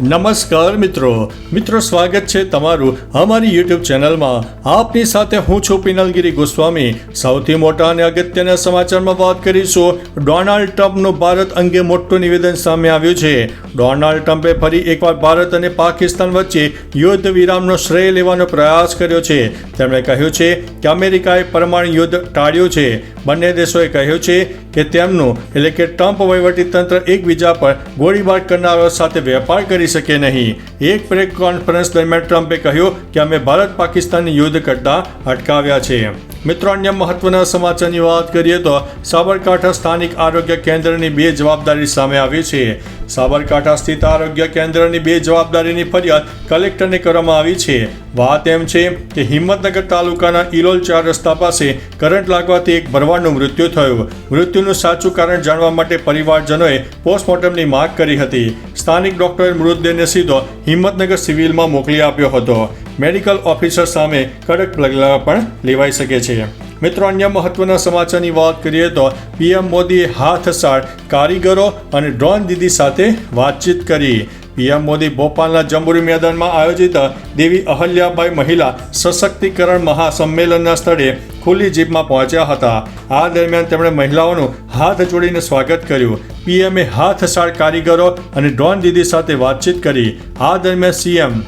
નમસ્કાર મિત્રો. મિત્રો, સ્વાગત છે તમારું અમારી યુટ્યુબ ચેનલમાં. આપની સાથે હું છું પિનલગીરી ગોસ્વામી. સૌથી મોટા અને અગત્યના સમાચારમાં વાત કરીશું. ડોનાલ્ડ ટ્રમ્પનું ભારત અંગે મોટું નિવેદન સામે આવ્યું છે. ડોનાલ્ડ ટ્રમ્પે ફરી એકવાર ભારત અને પાકિસ્તાન વચ્ચે યુદ્ધ વિરામનો શ્રેય લેવાનો પ્રયાસ કર્યો છે. તેમણે કહ્યું છે કે અમેરિકાએ પરમાણુ યુદ્ધ ટાળ્યું છે. બંને દેશોએ કહ્યું છે કે તેમનું, એટલે કે ટ્રમ્પ વહીવટીતંત્ર એકબીજા પર ગોળીબાર કરનારાઓ સાથે વેપાર કરી શકે નહીં. એક પ્રેસ કોન્ફરન્સ દરમિયાન ટ્રમ્પે કહ્યું કે અમે ભારત પાકિસ્તાનની યુદ્ધ કરતા અટકાવ્યા છે મિત્રો, અન્ય મહત્વના સમાચારની વાત કરીએ તો સાબરકાંઠા સ્થાનિક આરોગ્ય કેન્દ્રની બે જવાબદારી સામે આવી છે. સાબરકાંઠા સ્થિત આરોગ્ય કેન્દ્રની બે જવાબદારીની ફરિયાદ કલેક્ટરને કરવામાં આવી છે. વાત એમ છે કે હિંમતનગર તાલુકાના ઇલોલ ચાર રસ્તા પાસે કરંટ લાગવાથી એક ભરવાડનું મૃત્યુ થયું. મૃત્યુનું સાચું કારણ જાણવા માટે પરિવારજનોએ પોસ્ટમોર્ટમની માંગ કરી હતી. સ્થાનિક ડોક્ટરે મૃતદેહને સીધો હિંમતનગર સિવિલમાં મોકલી આપ્યો હતો. મેડિકલ ઓફિસર સામે કડક પગલાં પણ લેવાઈ શકે છે. મિત્રો, અન્ય મહત્વના સમાચારની વાત કરીએ તો પીએમ મોદીએ હાથસાળ કારીગરો અને ડ્રોન દીદી સાથે વાતચીત કરી. પીએમ મોદી ભોપાલના જંબુરી મેદાનમાં આયોજિત દેવી અહલ્યાબાઈ મહિલા સશક્તિકરણ મહાસંમેલનના સ્થળે ખુલ્લી જીપમાં પહોંચ્યા હતા. આ દરમિયાન તેમણે મહિલાઓનું હાથ જોડીને સ્વાગત કર્યું. પીએમએ હાથસાળ કારીગરો અને ડ્રોન દીદી સાથે વાતચીત કરી. આ દરમિયાન સીએમ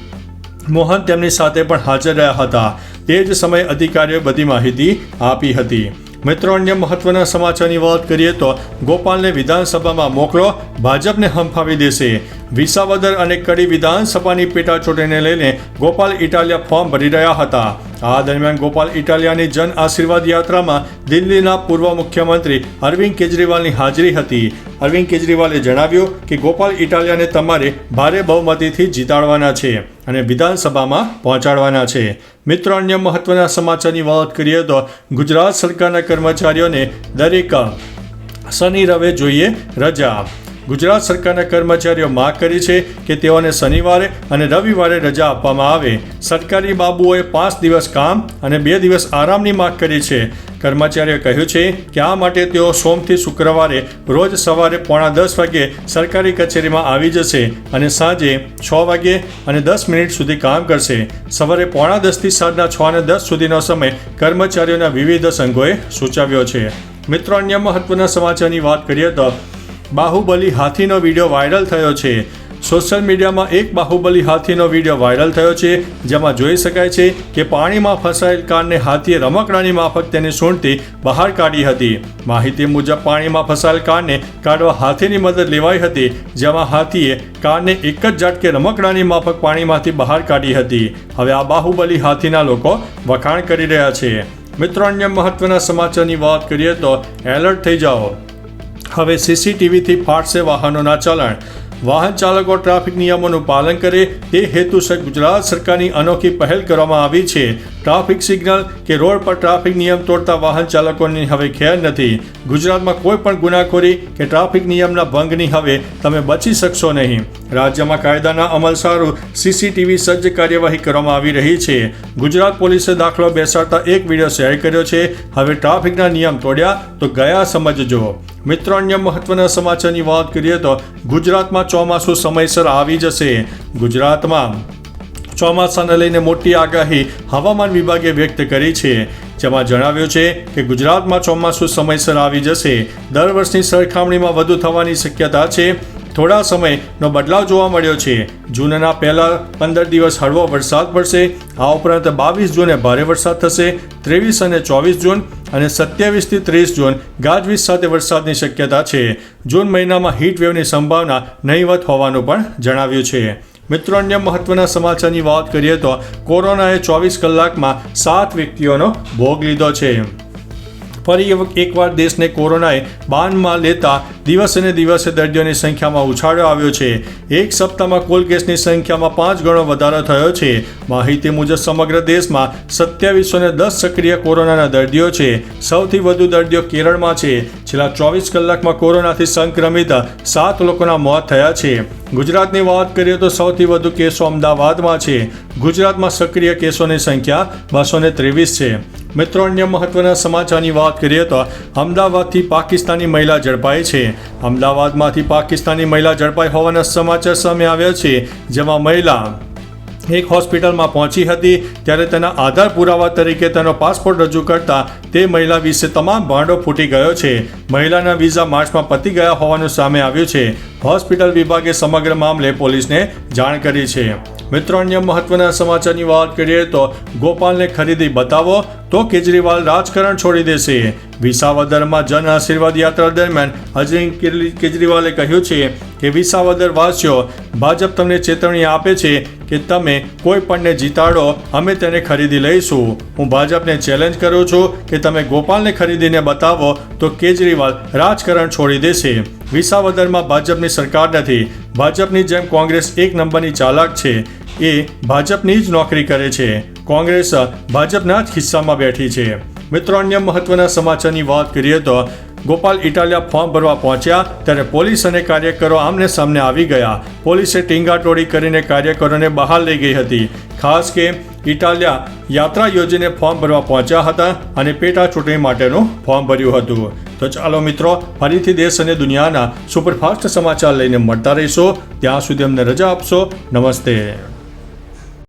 મોહન તેમની સાથે પણ હાજર રહ્યા હતા. તે જ સમયે અધિકારીઓએ બધી માહિતી આપી હતી. મિત્રો, અન્ય મહત્વના સમાચારની વાત કરીએ તો ગોપાલને વિધાનસભામાં મોકલો, ભાજપને હંફાવી દેશે. વિસાવદર અને કડી વિધાનસભાની પેટા ચૂંટણીને લઈને ગોપાલ ઇટાલિયા ફોર્મ ભરી રહ્યા હતા. આ દરમિયાન ગોપાલ ઇટાલિયાની જન આશીર્વાદ યાત્રામાં દિલ્હીના પૂર્વ મુખ્યમંત્રી અરવિંદ કેજરીવાલની હાજરી હતી. અરવિંદ કેજરીવાલે જણાવ્યું કે ગોપાલ ઇટાલિયાને તમારે ભારે બહુમતીથી જીતાડવાના છે અને વિધાનસભામાં પહોંચાડવાના છે. મિત્રો, અન્ય મહત્વના સમાચારની વાત કરીએ તો ગુજરાત સરકારના કર્મચારીઓને દરેક શનિ રવે જોઈએ રજા. ગુજરાત સરકારના કર્મચારીઓ માંગ કરી છે કે તેઓને શનિવારે અને રવિવારે રજા આપવામાં આવે. સરકારી બાબુઓએ પાંચ દિવસ કામ અને બે દિવસ આરામની માંગ કરી છે. કર્મચારીઓએ કહ્યું છે કે આ માટે તેઓ સોમથી શુક્રવારે રોજ સવારે પોણા દસ વાગે સરકારી કચેરીમાં આવી જશે અને સાંજે છ વાગે અને દસ મિનિટ સુધી કામ કરશે. સવારે પોણા દસથી સાંજના છ અને દસ સુધીનો સમય કર્મચારીઓના વિવિધ સંઘોએ સૂચવ્યો છે. મિત્રો, અન્ય મહત્વના સમાચારની વાત કરીએ તો બાહુબલી હાથીનો વીડિયો વાયરલ થયો છે. સોશિયલ મીડિયામાં એક બાહુબલી હાથીનો વીડિયો વાયરલ થયો છે, જેમાં જોઈ શકાય છે કે પાણીમાં ફસાયેલ કારને હાથીએ રમકડાની માફક તેને સૂંઢતી બહાર કાઢી હતી. માહિતી મુજબ, પાણીમાં ફસાયેલ કારને કાઢવા હાથીની મદદ લેવાઈ હતી, જેમાં હાથીએ કારને એક જ ઝાટકે રમકડાની માફક પાણીમાંથી બહાર કાઢી હતી. હવે આ બાહુબલી હાથીના લોકો વખાણ કરી રહ્યા છે. મિત્રો, અન્ય મહત્વના સમાચારની વાત કરીએ તો એલર્ટ થઈ જાઓ. હવે સીસીટીવીથી ફાટશે વાહનોના ચલણ. વાહન ચાલકો ટ્રાફિક નિયમોનું પાલન કરે તે હેતુસર ગુજરાત સરકારની અનોખી પહેલ કરવામાં આવી છે. ટ્રાફિક સિગ્નલ કે રોડ પર ટ્રાફિક નિયમ તોડતા વાહન ચાલકોની હવે ખેર નથી. ગુજરાતમાં કોઈ પણ ગુનાખોરી કે ટ્રાફિક નિયમના ભંગની હવે તમે બચી શકશો નહીં. રાજ્યમાં કાયદાના અમલ સારું સીસીટીવી સજ્જ કાર્યવાહી કરવામાં આવી રહી છે. ગુજરાત પોલીસે દાખલો બેસાડતા એક વીડિયો શેર કર્યો છે. હવે ટ્રાફિકના નિયમ તોડ્યા તો ગયા સમજજો. મિત્રો, અન્ય મહત્વના સમાચારની વાત કરીએ તો ગુજરાતમાં ચોમાસું સમયસર આવી જશે. ગુજરાતમાં ચોમાસાને લઈને મોટી આગાહી હવામાન વિભાગે વ્યક્ત કરી છે. જેમાં જણાવ્યું છે કે ગુજરાતમાં ચોમાસું સમયસર આવી જશે. દર વર્ષની સરખામણીમાં વધુ થવાની શક્યતા છે. થોડા સમયનો બદલાવ જોવા મળ્યો છે. જૂનના પહેલા પંદર દિવસ હળવો વરસાદ પડશે. આ ઉપરાંત બાવીસ જૂને ભારે વરસાદ થશે, ત્રેવીસ અને ચોવીસ જૂન અને સત્યાવીસથી ત્રીસ જૂન ગાજવીજ સાથે વરસાદની શક્યતા છે. જૂન મહિનામાં હીટ વેવની સંભાવના નહીવત હોવાનું પણ જણાવ્યું છે. મિત્રો, અન્ય મહત્વના સમાચારની વાત કરીએ તો કોરોનાએ ચોવીસ કલાકમાં સાત વ્યક્તિઓનો ભોગ લીધો છે. ફરી એકવાર દેશને કોરોનાએ બાનમાં લેતા દિવસે દિવસે દર્દીઓની સંખ્યામાં ઉછાળો આવ્યો છે. એક સપ્તાહમાં કુલ કેસની સંખ્યામાં પાંચ ગણો વધારો થયો છે. માહિતી મુજબ સમગ્ર દેશમાં સત્યાવીસો દસ સક્રિય કોરોનાના દર્દીઓ છે. સૌથી વધુ દર્દીઓ કેરળમાં છે. છેલ્લા ચોવીસ કલાકમાં કોરોનાથી સંક્રમિત સાત લોકોના મોત થયા છે. ગુજરાતની વાત કરીએ તો સૌથી વધુ કેસો અમદાવાદમાં છે. ગુજરાતમાં સક્રિય કેસોની સંખ્યા બસો ત્રેવીસ છે. મિત્રો, અન્ય મહત્વના સમાચારની વાત કરીએ તો અમદાવાદથી પાકિસ્તાની મહિલા ઝડપાઈ છે. અમદાવાદમાંથી પાકિસ્તાની મહિલા ઝડપાઈ હોવાના સમાચાર સામે આવ્યા છે, જેમાં મહિલા એક હોસ્પિટલમાં પહોંચી હતી, ત્યારે તેના આધાર પુરાવા તરીકે તેનો પાસપોર્ટ રજૂ કરતા તે મહિલા વિશે તમામ ભાંડો ફૂટી ગયો છે. મહિલાના વિઝા માર્ચમાં પતી ગયા હોવાનું સામે આવ્યું છે. હોસ્પિટલ વિભાગે સમગ્ર મામલે પોલીસને જાણ કરી છે. મિત્રો, અન્ય મહત્વના સમાચારની વાત કરીએ તો ગોપાલને ખરીદી બતાવો તો કેજરીવાલ રાજકારણ છોડી દેશે. વિસાવદરમાં જન આશીર્વાદ યાત્રા દરમિયાન અરવિંદ કેજરીવાલે કહ્યું છે કે વિસાવદર વાસીઓ ભાજપ તમને ચેતવણી આપે છે કે તમે કોઈ પણને જીતાડો, અમે તેને ખરીદી લઈશું. હું ભાજપને ચેલેન્જ કરું છું કે તમે ગોપાલને ખરીદીને બતાવો તો કેજરીવાલ રાજકારણ છોડી દેશે. વિસાવદરમાં ભાજપની સરકાર નથી. ભાજપની જેમ કોંગ્રેસ એક નંબરની ચાલાક છે, એ ભાજપની જ નોકરી કરે છે. કોંગ્રેસ ભાજપના જ ખિસ્સામાં બેઠી છે. મિત્રો, અન્ય મહત્વના સમાચારની વાત કરીએ તો ગોપાલ ઇટાલિયા ફોર્મ ભરવા પહોંચ્યા, ત્યારે પોલીસ અને કાર્યકરો આમને સામને આવી ગયા. પોલીસે ટીંગાટોળી કરીને કાર્યકરોને બહાર લઈ ગઈ હતી. ખાસ કે ઇટાલિયા યાત્રા યોજીને ફોર્મ ભરવા પહોંચ્યા હતા અને પેટા ચૂંટણી માટેનું ફોર્મ ભર્યું હતું. તો ચાલો મિત્રો, ફરીથી દેશ અને દુનિયાના સુપરફાસ્ટ સમાચાર લઈને મળતા રહીશો. ત્યાં સુધી અમને રજા આપશો. નમસ્તે.